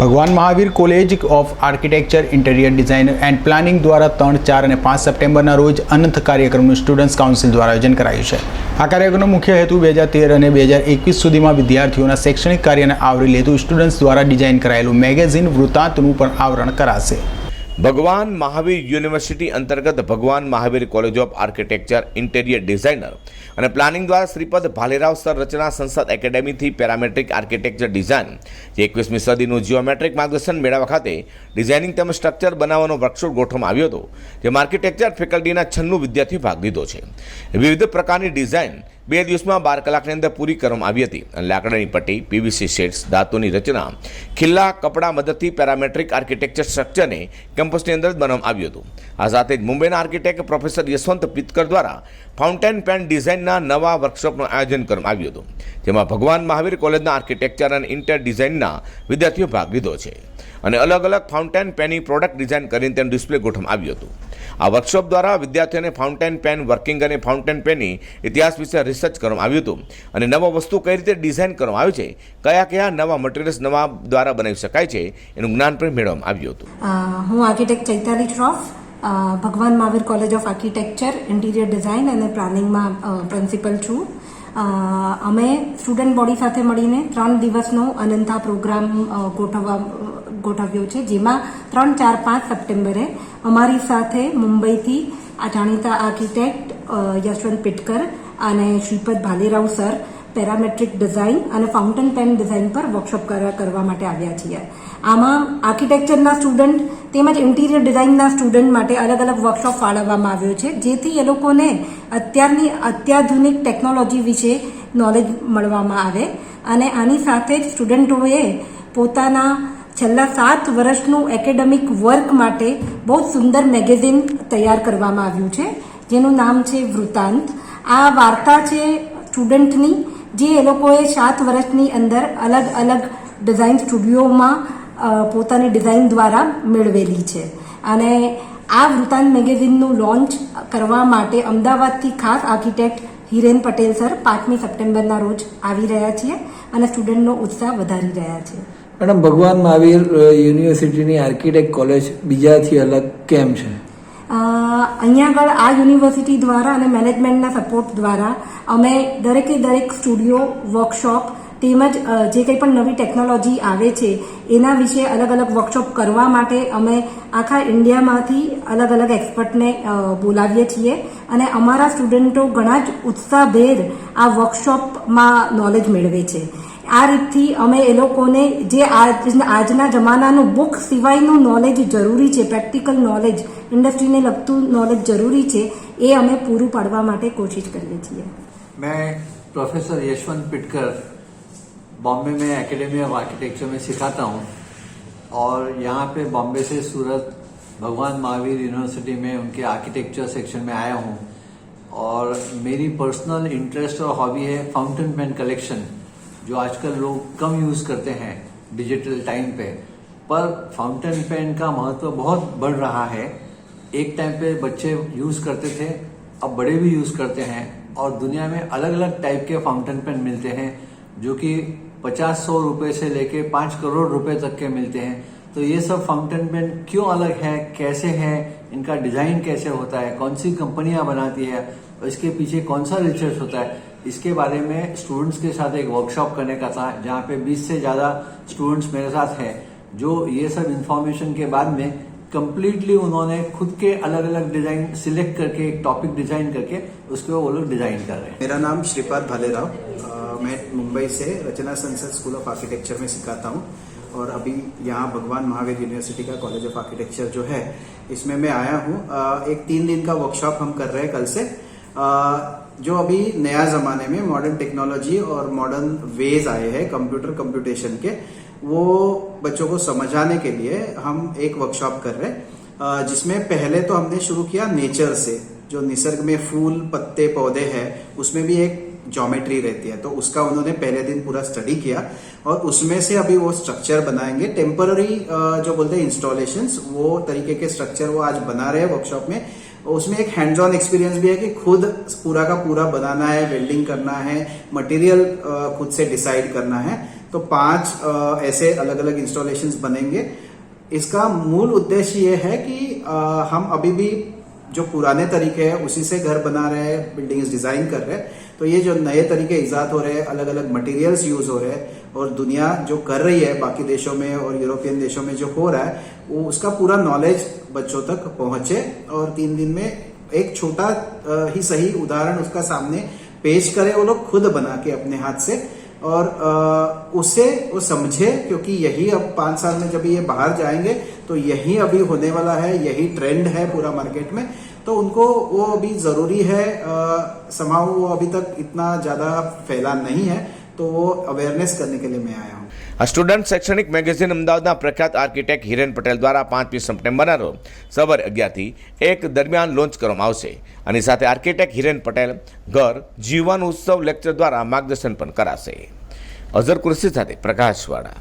Bhagwan Mahavir college of architecture, interior design and planning દ્વારા ત્રણ, ચાર અને પાંચ સપ્ટેમ્બરના રોજ અનંત કાર્યક્રમનું સ્ટુડન્ટ્સ કાઉન્સિલ દ્વારા આયોજન કરાયું છે. આ કાર્યક્રમનો મુખ્ય હેતુ બે હજાર તેર અને બે હજાર એકવીસ સુધીમાં વિદ્યાર્થીઓના શૈક્ષણિક કાર્યને આવરી લેતું સ્ટુડન્ટ્સ દ્વારા ડિઝાઇન કરાયેલું મેગેઝિન વૃત્તાંતનું પણ આવરણ કરાશે. ભગવાન મહાવીર યુનિવર્સિટી અંતર્ગત Bhagwan Mahavir college of architecture, interior designer અને પ્લાનિંગ દ્વારા શ્રીપદ ભાલેરાવ સર રચના સંસદ એકેડેમીથી પેરામેટ્રિક આર્કિટેક્ચર ડિઝાઇન. જે એકવીસમી સદીનું જીઓમેટ્રિક માર્ગદર્શન મેળવવા ખાતે ડિઝાઇનિંગ તેમજ સ્ટ્રક્ચર બનાવવાનો વર્કશોપ ગોઠવવામાં આવ્યો હતો, જેમાં આર્કિટેક્ચર ફેકલ્ટીના છન્નું વિદ્યાર્થીઓ ભાગ લીધો છે. વિવિધ પ્રકારની ડિઝાઇન બે દિવસમાં બાર કલાકની અંદર પૂરી કરવામાં આવી હતી. અને લાકડાની પટ્ટી, પીવીસી શેડ્સ, ધાતુની રચના, ખિલ્લા કપડા મદદથી પેરામેટ્રિક આર્કિટેક્ચર સ્ટ્રક્ચરને કેમ્પસની અંદર જ બનાવવામાં આવ્યું હતું. આ સાથે જ મુંબઈના આર્કિટેક્ટ પ્રોફેસર યશવંત પિતકર દ્વારા ફાઉન્ટેન પેન ડિઝાઇનના નવા વર્કશોપનું આયોજન કરવામાં આવ્યું હતું, જેમાં ભગવાન મહાવીર કોલેજના આર્કિટેક્ચર અને ઇન્ટર ડિઝાઇનના વિદ્યાર્થીઓ ભાગ લીધો છે. અને અલગ અલગ ફાઉન્ટેન પેનની પ્રોડક્ટ ડિઝાઇન કરીને તેનું ડિસ્પ્લે ગોઠવવામાં આવ્યું હતું. આ વર્કશોપ દ્વારા વિદ્યાર્થીઓને ફાઉન્ટેન પેન વર્કિંગ અને ફાઉન્ટેન પેનની ઇતિહાસ વિશે રિસર્ચ કરવામાં આવ્યું હતું. અને નવા વસ્તુ કઈ રીતે ડિઝાઇન કરવામાં આવી છે, કયા કયા નવા મટીરિયલ્સ નવા દ્વારા બનાવી શકાય છે, એનું જ્ઞાન પણ મેળવવામાં આવ્યું હતું. હું architect Chaitali Shroff. Bhagwan Mahavir college of architecture interior design અને પ્લાનિંગમાં પ્રિન્સિપલ છું. અમે સ્ટુડન્ટ બોડી સાથે મળીને ત્રણ દિવસનો અનંતા પ્રોગ્રામ ગોઠવવા, ગોઠવ્યો છે, જેમાં ત્રણ, ચાર, પાંચ સપ્ટેમ્બરે અમારી સાથે મુંબઈથી આ જાણીતા આર્કિટેક્ટ યશવંત પિટકર અને Shripad Bhalerao sir parametric design અને ફાઉન્ટેન પેન ડિઝાઇન પર વર્કશોપ કરવા માટે આવ્યા છીએ. આમાં આર્કિટેક્ચરના સ્ટુડન્ટ તેમજ ઇન્ટિરિયર ડિઝાઇનના સ્ટુડન્ટ માટે અલગ અલગ વર્કશોપ ફાળવવામાં આવ્યો છે, જેથી એ લોકોને અત્યારની અત્યાધુનિક ટેકનોલોજી વિશે નોલેજ મળવામાં આવે. અને આની સાથે જ સ્ટુડન્ટોએ પોતાના છેલ્લા સાત વર્ષનું એકેડેમિક વર્ક માટે બહુ સુંદર મેગેઝિન તૈયાર કરવામાં આવ્યું છે, જેનું નામ છે વૃતાંત. આ વાર્તા છે સ્ટુડન્ટની જે એ લોકોએ સાત વર્ષની અંદર અલગ અલગ ડિઝાઇન સ્ટુડિયોમાં પોતાની ડિઝાઇન દ્વારા મેળવેલી છે. અને આ વૃતાંત મેગેઝિનનું લોન્ચ કરવા માટે અમદાવાદથી ખાસ આર્કિટેક્ટ હિરેન પટેલ સર પાંચમી સપ્ટેમ્બરના રોજ આવી રહ્યા છીએ અને સ્ટુડન્ટનો ઉત્સાહ વધારી રહ્યા છે. મેડમ, ભગવાન મહાવીર યુનિવર્સિટીની આર્કિટેક્ટ કોલેજ બીજાથી અલગ કેમ છે? અહીંયા આગળ આ યુનિવર્સિટી દ્વારા અને મેનેજમેન્ટના સપોર્ટ દ્વારા અમે દરેકે દરેક સ્ટુડિયો, વર્કશોપ તેમજ જે કંઈ પણ નવી ટેકનોલોજી આવે છે, એના વિશે અલગ અલગ વર્કશોપ કરવા માટે અમે આખા ઇન્ડિયામાંથી અલગ અલગ એક્સપર્ટને બોલાવીએ છીએ. અને અમારા સ્ટુડન્ટો ઘણા જ ઉત્સાહભેર આ વર્કશોપમાં નોલેજ મેળવે છે. આ રીતથી અમે એ લોકોને જે આજ- આજના જમાનાનું બુક સિવાયનું નોલેજ જરૂરી છે પ્રેક્ટિકલ નોલેજ ઇન્ડસ્ટ્રીને લગતું નોલેજ જરૂરી છે એ અમે પૂરું પાડવા માટે કોશિશ કરીએ છીએ मैं प्रोफेसर यशवंत पिटकर बॉम्बे में एकेडमी ऑफ आर्किटेक्चर में सिखाता हूँ और यहाँ पे बॉम्बे से सूरत भगवान महावीर यूनिवर्सिटी में उनके आर्किटेक्चर सेक्शन में आया हूँ और मेरी पर्सनल इंटरेस्ट और हॉबी है फाउंटेन पेन कलेक्शन जो आजकल लोग कम यूज़ करते हैं डिजिटल टाइम पे, पर फाउंटेन पेन का महत्व बहुत बढ़ रहा है। एक टाइम पे बच्चे यूज़ करते थे, अब बड़े भी यूज़ करते हैं और दुनिया में अलग अलग टाइप के फाउंटेन पेन मिलते हैं, जो कि पचास सौ रुपए से लेके पाँच करोड़ रुपए तक के मिलते हैं। तो ये सब फाउंटेन पेन क्यों अलग है, कैसे है, इनका डिज़ाइन कैसे होता है, कौन सी कंपनियाँ बनाती है, और इसके पीछे कौन सा रिसर्च होता है इसके बारे में स्टूडेंट्स के साथ एक वर्कशॉप करने का था, जहाँ पे 20 से ज़्यादा स्टूडेंट्स मेरे साथ हैं, जो ये सब इंफॉर्मेशन के बाद में कम्प्लीटली उन्होंने खुद के अलग अलग डिज़ाइन सिलेक्ट करके, एक टॉपिक डिज़ाइन करके, उसके वो लोग डिज़ाइन कर रहे हैं। मेरा नाम श्रीपाद भालेराव मैं मुंबई से रचना संसद स्कूल ऑफ़ आर्किटेक्चर में सिखाता हूँ, और अभी यहाँ भगवान महावीर यूनिवर्सिटी का कॉलेज ऑफ़ आर्किटेक्चर जो है, इसमें मैं आया हूँ। एक तीन दिन का वर्कशॉप हम कर रहे हैं कल से। जो अभी नया जमाने में मॉडर्न टेक्नोलॉजी और मॉडर्न वेज आए हैं कंप्यूटर कंप्यूटेशन के, वो बच्चों को समझाने के लिए हम एक वर्कशॉप कर रहे हैं। जिसमें पहले तो हमने शुरू किया नेचर से, जो निसर्ग में फूल, पत्ते, पौधे हैं, उसमें भी एक ज्योमेट्री रहती है। तो उसका उन्होंने पहले दिन पूरा स्टडी किया और उसमें से अभी वो स्ट्रक्चर बनाएँगे। टेम्पररी जो बोलते हैं इंस्टॉलेशन वो तरीके के स्ट्रक्चर वो आज बना रहे हैं वर्कशॉप में। उसमें एक हैंड्स ऑन एक्सपीरियंस भी है कि खुद पूरा का पूरा बनाना है वेल्डिंग करना है मटेरियल खुद से डिसाइड करना है। तो पाँच ऐसे अलग अलग इंस्टॉलेशंस बनेंगे। इसका मूल उद्देश्य ये है कि हम अभी भी जो पुराने तरीके हैं, उसी से घर बना रहे हैं बिल्डिंग्स डिज़ाइन कर रहे हैं। तो ये जो नए तरीके ईजाद हो रहे हैं अलग अलग मटेरियल्स यूज़ हो रहे हैं और दुनिया जो कर रही है, बाकी देशों में और यूरोपियन देशों में जो हो रहा है, वो उसका पूरा नॉलेज बच्चों तक पहुँचे और तीन दिन में एक छोटा ही सही उदाहरण उसका सामने पेश करे, वो लोग खुद बना के अपने हाथ से और उसे, वो समझे क्योंकि यही अब पाँच साल में जब ये बाहर जाएँगे तो यही अभी होने वाला है, यही ट्रेंड है पूरा मार्केट में। तो उनको वो अभी ज़रूरी है समाव वो अभी तक इतना ज़्यादा फैला नहीं है। तो वो अवेयरनेस करने के लिए मैं आया हूँ આ સ્ટુડન્ટ શૈક્ષણિક મેગેઝિન અમદાવાદના પ્રખ્યાત આર્કિટેક્ટ હિરેન પટેલ દ્વારા પાંચમી સપ્ટેમ્બરના રોજ સવારે અગિયારથી એક દરમિયાન લોન્ચ કરવામાં આવશે અને સાથે આર્કિટેક્ટ હિરેન પટેલ ઘર જીવન ઉત્સવ લેક્ચર દ્વારા માર્ગદર્શન પણ કરાશે અઝર કુર્સી સાથે પ્રકાશવાળા